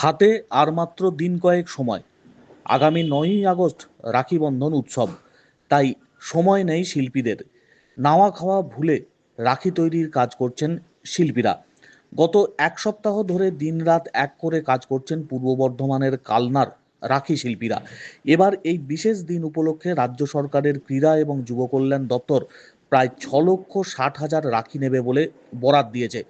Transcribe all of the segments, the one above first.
হাতে আর মাত্র দিন কয়েক সময়। আগামী নয়ই আগস্ট রাখি বন্ধন উৎসব, তাই সময় নেই শিল্পীদের। নাওয়া খাওয়া ভুলে রাখি তৈরির কাজ করছেন শিল্পীরা। গত এক সপ্তাহ ধরে দিনরাত এক করে কাজ করছেন পূর্ব বর্ধমানের কালনার রাখি শিল্পীরা। এবার এই বিশেষ দিন উপলক্ষে রাজ্য সরকারের ক্রীড়া এবং যুব কল্যাণ দপ্তর প্রায় ছ লক্ষ ষাট হাজার রাখি নেবে বলে বরাত দিয়েছে।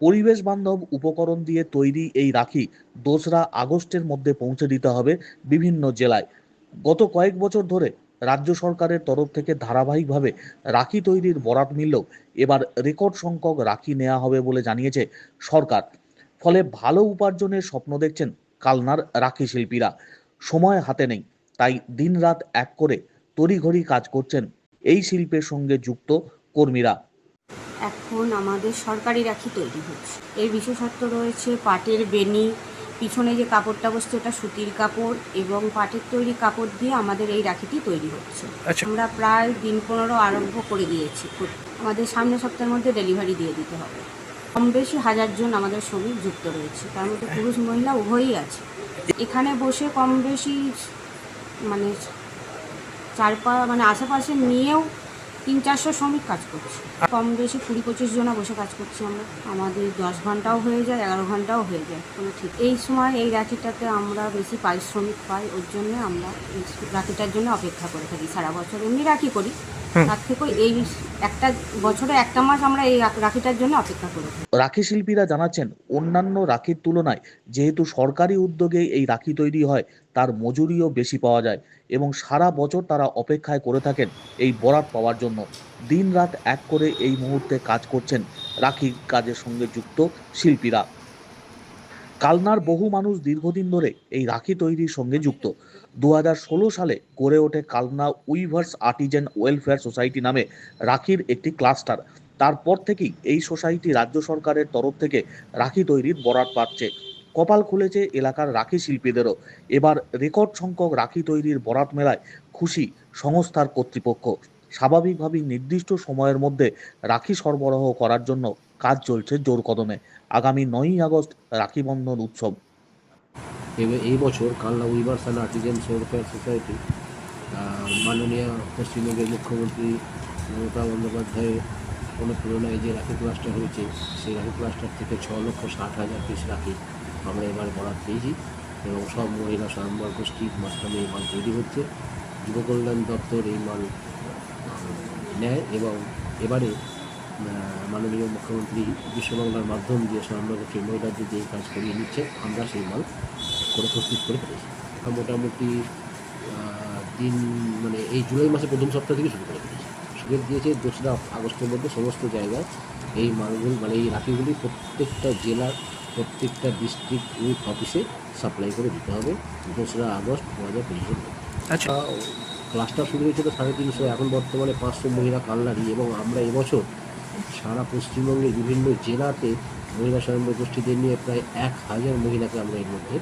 পরিবেশ বান্ধব উপকরণ দিয়ে তৈরি এই রাখি দোসরা আগস্টের মধ্যে পৌঁছে দিতে হবে বিভিন্ন জেলায়। গত কয়েক বছর ধরে রাজ্য সরকারের তরফ থেকে ধারাবাহিকভাবে রাখি তৈরির বরাত মিললেও এবার রেকর্ড সংখ্যক রাখি নেওয়া হবে বলে জানিয়েছে সরকার। ফলে ভালো উপার্জনের স্বপ্ন দেখছেন কালনার রাখি শিল্পীরা। সময় হাতে নেই, তাই দিনরাত এক করে তড়িঘড়ি কাজ করছেন এই শিল্পের সঙ্গে যুক্ত কর্মীরা। এখন আমাদের সরকারি রাখি তৈরি হচ্ছে। এর বিশেষত্ব রয়েছে পাটের বেনি পিছনে যে কাপড়টা বসছে ওটা সুতির কাপড় এবং পাটের তৈরি কাপড় দিয়ে আমাদের এই রাখিটি তৈরি হচ্ছে। আচ্ছা। আমরা প্রায় দিন পনেরো আরম্ভ করে দিয়েছি। আমাদের সামনের সপ্তাহের মধ্যে ডেলিভারি দিয়ে দিতে হবে। কম বেশি হাজার জন আমাদের শ্রমিক যুক্ত রয়েছে। তার মধ্যে পুরুষ মহিলা উভয়ই আছে। এখানে বসে কম বেশি মানে চারপা মানে আশেপাশে নিয়েও তিন চারশো শ্রমিক কাজ করছে। কম বেশি কুড়ি পঁচিশ জনা বসে কাজ করছি আমরা। আমাদের দশ ঘন্টাও হয়ে যায়, এগারো ঘন্টাও হয়ে যায়, কোনো ঠিক। এই সময় এই রাখিটাতে আমরা বেশি পারিশ্রমিক পাই, ওর জন্য আমরা রাখিটার জন্য অপেক্ষা করে থাকি সারা বছর। এমনি রাখি করি। তার থেকেও এই একটা বছরে একটা মাস আমরা এই রাখিটার জন্য অপেক্ষা করে রাখি শিল্পীরা জানাচ্ছেন অন্যান্য রাখির তুলনায় যেহেতু সরকারি উদ্যোগে এই রাখি তৈরি হয় তার মজুরিও বেশি পাওয়া যায় এবং সারা বছর তারা অপেক্ষায় করে থাকেন এই বরাত পাওয়ার জন্য। দিনরাত এক করে এই মুহূর্তে কাজ করছেন রাখি কাজের সঙ্গে যুক্ত শিল্পীরা। কালনার বহু মানুষ দীর্ঘদিন ধরে এই রাখি তৈরির সঙ্গে যুক্ত। দু হাজার ষোলো সালে গড়ে ওঠে Kalna weavers artisan welfare society নামে রাখির একটি ক্লাস্টার। তারপর থেকেই এই সোসাইটি রাজ্য সরকারের তরফ থেকে রাখি তৈরির বরাত পাচ্ছে। কপাল খুলেছে এলাকার রাখি শিল্পীদেরও। এবার রেকর্ড সংখ্যক রাখি তৈরির বরাত মেলায় খুশি সংস্থার কর্তৃপক্ষ। স্বাভাবিকভাবেই নির্দিষ্ট সময়ের মধ্যে রাখি সরবরাহ করার জন্য কাজ চলছে জোর কদমে। আগামী নয়ই আগস্ট রাখি বন্ধন উৎসব। এই বছর Kalna weavers artisans welfare society মাননীয় পশ্চিমবঙ্গের মুখ্যমন্ত্রী মমতা বন্দ্যোপাধ্যায়ের অনুপ্রেরণায় যে রাখি ক্লাস্টার হয়েছে, সেই রাখি ক্লাস্টার থেকে ছ লক্ষ ষাট হাজার পিস রাখি আমরা এবার বরাদ পেয়েছি এবং সব মহিলা স্বয়ম্বর গোষ্ঠীর মাধ্যমে এই মাল তৈরি হচ্ছে। যুব কল্যাণ দপ্তর এই মাল নেয় এবং এবারে মাননীয় মুখ্যমন্ত্রী বিশ্ববাংলার মাধ্যম দিয়ে স্বয়ম্বর গোষ্ঠীর মহিলাদের যে কাজ করিয়ে নিচ্ছে আমরা সেই মাল করে প্রস্তুত করে ফেলেছি। মোটামুটি দিন মানে এই জুলাই মাসে প্রথম সপ্তাহ থেকে শুরু করে ফেলেছি। সুযোগ দিয়েছে দোসরা আগস্টের মধ্যে সমস্ত জায়গায় এই মালগুলো মানে এই রাখিগুলি প্রত্যেকটা জেলার প্রত্যেকটা ডিস্ট্রিক্ট উইথ অফিসে সাপ্লাই করে দিতে হবে দোসরা আগস্ট দু হাজার পঁচিশের মধ্যে। আচ্ছা। ক্লাসটা শুরু হয়েছিল সাড়ে তিনশো এখন বর্তমানে পাঁচশো মহিলা কালনারি এবং আমরা এবছর সারা পশ্চিমবঙ্গের বিভিন্ন জেলাতে মহিলা স্বয়ংবর গোষ্ঠীদের নিয়ে প্রায় এক হাজার মহিলাকে আমরা এর মধ্যে